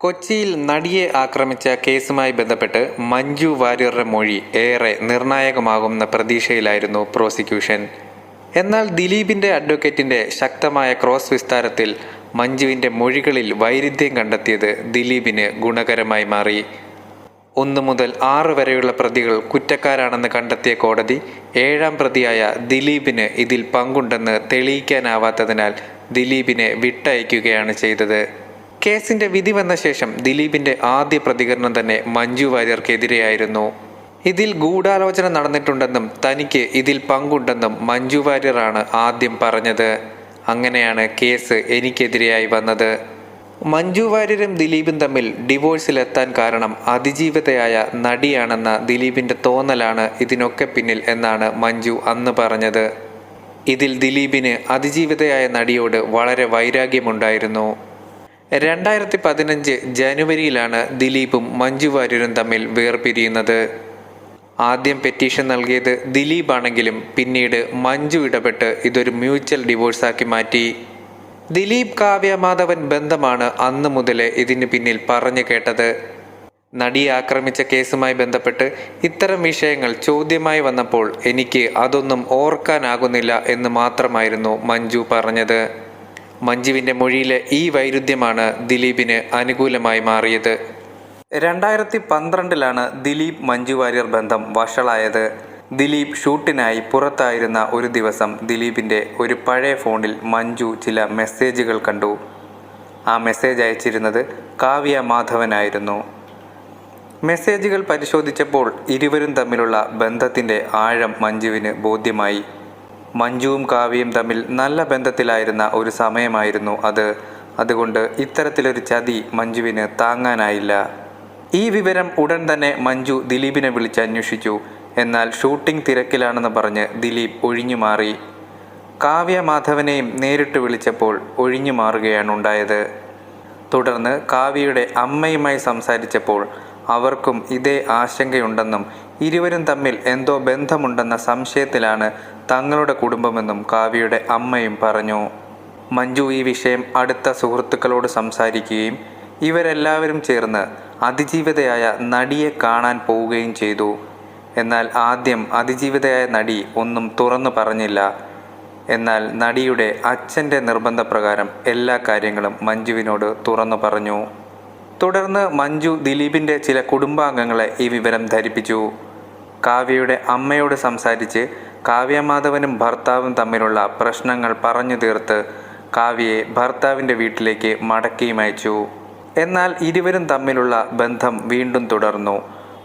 കൊച്ചിയിൽ നടിയെ ആക്രമിച്ച കേസുമായി ബന്ധപ്പെട്ട് മഞ്ജു വാര്യറുടെ മൊഴി ഏറെ നിർണായകമാകുന്ന പ്രതീക്ഷയിലായിരുന്നു പ്രോസിക്യൂഷൻ. എന്നാൽ ദിലീപിന്റെ അഡ്വക്കേറ്റിന്റെ ശക്തമായ ക്രോസ് വിസ്താരത്തിൽ മഞ്ജുവിന്റെ മൊഴികളിൽ വൈരുദ്ധ്യം കണ്ടെത്തിയത് ദിലീപിന് ഗുണകരമായി മാറി. ഒന്നു മുതൽ ആറ് വരെയുള്ള പ്രതികൾ കുറ്റക്കാരാണെന്ന് കണ്ടെത്തിയ കോടതി ഏഴാം പ്രതിയായ ദിലീപിന് ഇതിൽ പങ്കുണ്ടെന്ന് തെളിയിക്കാനാവാത്തതിനാൽ ദിലീപിനെ വിട്ടയക്കുകയാണ് ചെയ്തത്. കേസിന്റെ വിധി വന്ന ശേഷം ദിലീപിന്റെ ആദ്യ പ്രതികരണം തന്നെ മഞ്ജു വാര്യർക്കെതിരെയായിരുന്നു. ഇതിൽ ഗൂഢാലോചന നടന്നിട്ടുണ്ടെന്നും തനിക്ക് ഇതിൽ പങ്കുണ്ടെന്നും മഞ്ജു വാര്യറാണ് ആദ്യം പറഞ്ഞത്. അങ്ങനെയാണ് കേസ് എനിക്കെതിരെയായി വന്നത്. മഞ്ജു വാര്യരും ദിലീപും തമ്മിൽ ഡിവോഴ്സിലെത്താൻ കാരണം അതിജീവിതയായ നടിയാണെന്ന ദിലീപിന്റെ തോന്നലാണ് ഇതിനൊക്കെ പിന്നിൽ എന്നാണ് മഞ്ജു അന്ന് പറഞ്ഞത്. ഇതിൽ ദിലീപിന് അതിജീവിതയായ നടിയോട് വളരെ വൈരാഗ്യമുണ്ടായിരുന്നു. രണ്ടായിരത്തി പതിനഞ്ച് ജനുവരിയിലാണ് ദിലീപും മഞ്ജു വാര്യരും തമ്മിൽ വേർപിരിയുന്നത്. ആദ്യം പെറ്റീഷൻ നൽകിയത് ദിലീപ് ആണെങ്കിലും പിന്നീട് മഞ്ജു ഇടപെട്ട് ഇതൊരു മ്യൂച്വൽ ഡിവോഴ്സാക്കി മാറ്റി. ദിലീപ് കാവ്യ മാധവൻ ബന്ധമാണ് അന്ന് മുതലേ ഇതിന് പിന്നിൽ പറഞ്ഞു കേട്ടത്. നടിയെ ആക്രമിച്ച കേസുമായി ബന്ധപ്പെട്ട് ഇത്തരം വിഷയങ്ങൾ ചോദ്യമായി വന്നപ്പോൾ എനിക്ക് അതൊന്നും ഓർക്കാനാകുന്നില്ല എന്ന് മാത്രമായിരുന്നു മഞ്ജു പറഞ്ഞത്. മഞ്ജുവിന്റെ മൊഴിയിലെ ഈ വൈരുദ്ധ്യമാണ് ദിലീപിന് അനുകൂലമായി മാറിയത്. രണ്ടായിരത്തി പന്ത്രണ്ടിലാണ് ദിലീപ് മഞ്ജു വാര്യർ ബന്ധം വഷളായത്. ദിലീപ് ഷൂട്ടിനായി പുറത്തായിരുന്ന ഒരു ദിവസം ദിലീപിന്റെ ഒരു പഴയ ഫോണിൽ മഞ്ജു ചില മെസ്സേജുകൾ കണ്ടു. ആ മെസ്സേജ് അയച്ചിരുന്നത് കാവ്യ മാധവനായിരുന്നു. മെസ്സേജുകൾ പരിശോധിച്ചപ്പോൾ ഇരുവരും തമ്മിലുള്ള ബന്ധത്തിന്റെ ആഴം മഞ്ജുവിന് ബോധ്യമായി. മഞ്ജുവും കാവ്യയും തമ്മിൽ നല്ല ബന്ധത്തിലായിരുന്ന ഒരു സമയമായിരുന്നു അത്. അതുകൊണ്ട് ഇത്തരത്തിലൊരു ചതി മഞ്ജുവിന് താങ്ങാനായില്ല. ഈ വിവരം ഉടൻ തന്നെ മഞ്ജു ദിലീപിനെ വിളിച്ച് അന്വേഷിച്ചു. എന്നാൽ ഷൂട്ടിംഗ് തിരക്കിലാണെന്ന് പറഞ്ഞ് ദിലീപ് ഒഴിഞ്ഞു മാറി. കാവ്യ മാധവനെയും നേരിട്ട് വിളിച്ചപ്പോൾ ഒഴിഞ്ഞു മാറുകയാണ് ഉണ്ടായത്. തുടർന്ന് കാവ്യയുടെ അമ്മയുമായി സംസാരിച്ചപ്പോൾ അവർക്കും ഇതേ ആശങ്കയുണ്ടെന്നും ഇരുവരും തമ്മിൽ എന്തോ ബന്ധമുണ്ടെന്ന സംശയത്തിലാണ് തങ്ങളുടെ കുടുംബമെന്നും കാവ്യയുടെ അമ്മയും പറഞ്ഞു. മഞ്ജു ഈ വിഷയം അടുത്ത സുഹൃത്തുക്കളോട് സംസാരിക്കുകയും ഇവരെല്ലാവരും ചേർന്ന് അതിജീവിതയായ നടിയെ കാണാൻ പോവുകയും ചെയ്തു. എന്നാൽ ആദ്യം അതിജീവിതയായ നടി ഒന്നും തുറന്നു പറഞ്ഞില്ല. എന്നാൽ നടിയുടെ അച്ഛന്റെ നിർബന്ധപ്രകാരം എല്ലാ കാര്യങ്ങളും മഞ്ജുവിനോട് തുറന്നു പറഞ്ഞു. തുടർന്ന് മഞ്ജു ദിലീപിന്റെ ചില കുടുംബാംഗങ്ങളെ ഈ വിവരം ധരിപ്പിച്ചു. കാവ്യയുടെ അമ്മയോട് സംസാരിച്ച് കാവ്യമാധവനും ഭർത്താവും തമ്മിലുള്ള പ്രശ്നങ്ങൾ പറഞ്ഞു തീർത്ത് കാവ്യയെ ഭർത്താവിന്റെ വീട്ടിലേക്ക് മടക്കിയും അയച്ചു. എന്നാൽ ഇരുവരും തമ്മിലുള്ള ബന്ധം വീണ്ടും തുടർന്നു.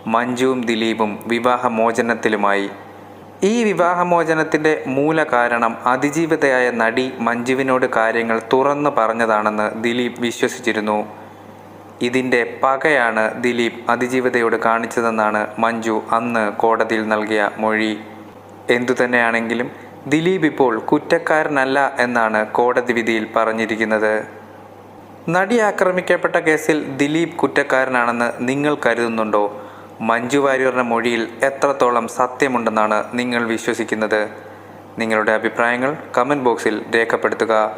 മഞ്ജുവും ദിലീപും വിവാഹമോചനത്തിലുമായി. ഈ വിവാഹമോചനത്തിന്റെ മൂല കാരണം അതിജീവിതയായ നടി മഞ്ജുവിനോട് കാര്യങ്ങൾ തുറന്നു പറഞ്ഞതാണെന്ന് ദിലീപ് വിശ്വസിച്ചിരുന്നു. ഇതിന്റെ പകയാണ് ദിലീപ് അതിജീവിതയോട് കാണിച്ചതെന്നാണ് മഞ്ജു അന്ന് കോടതിയിൽ നൽകിയ മൊഴി. എന്തുതന്നെയാണെങ്കിലും ദിലീപ് ഇപ്പോൾ കുറ്റക്കാരനല്ല എന്നാണ് കോടതി വിധിയിൽ പറഞ്ഞിരിക്കുന്നത്. നടി ആക്രമിക്കപ്പെട്ട കേസിൽ ദിലീപ് കുറ്റക്കാരനാണെന്ന് നിങ്ങൾ കരുതുന്നുണ്ടോ? മഞ്ജു വാര്യറുടെ മൊഴിയിൽ എത്രത്തോളം സത്യമുണ്ടെന്നാണ് നിങ്ങൾ വിശ്വസിക്കുന്നത്? നിങ്ങളുടെ അഭിപ്രായങ്ങൾ കമന്റ് ബോക്സിൽ രേഖപ്പെടുത്തുക.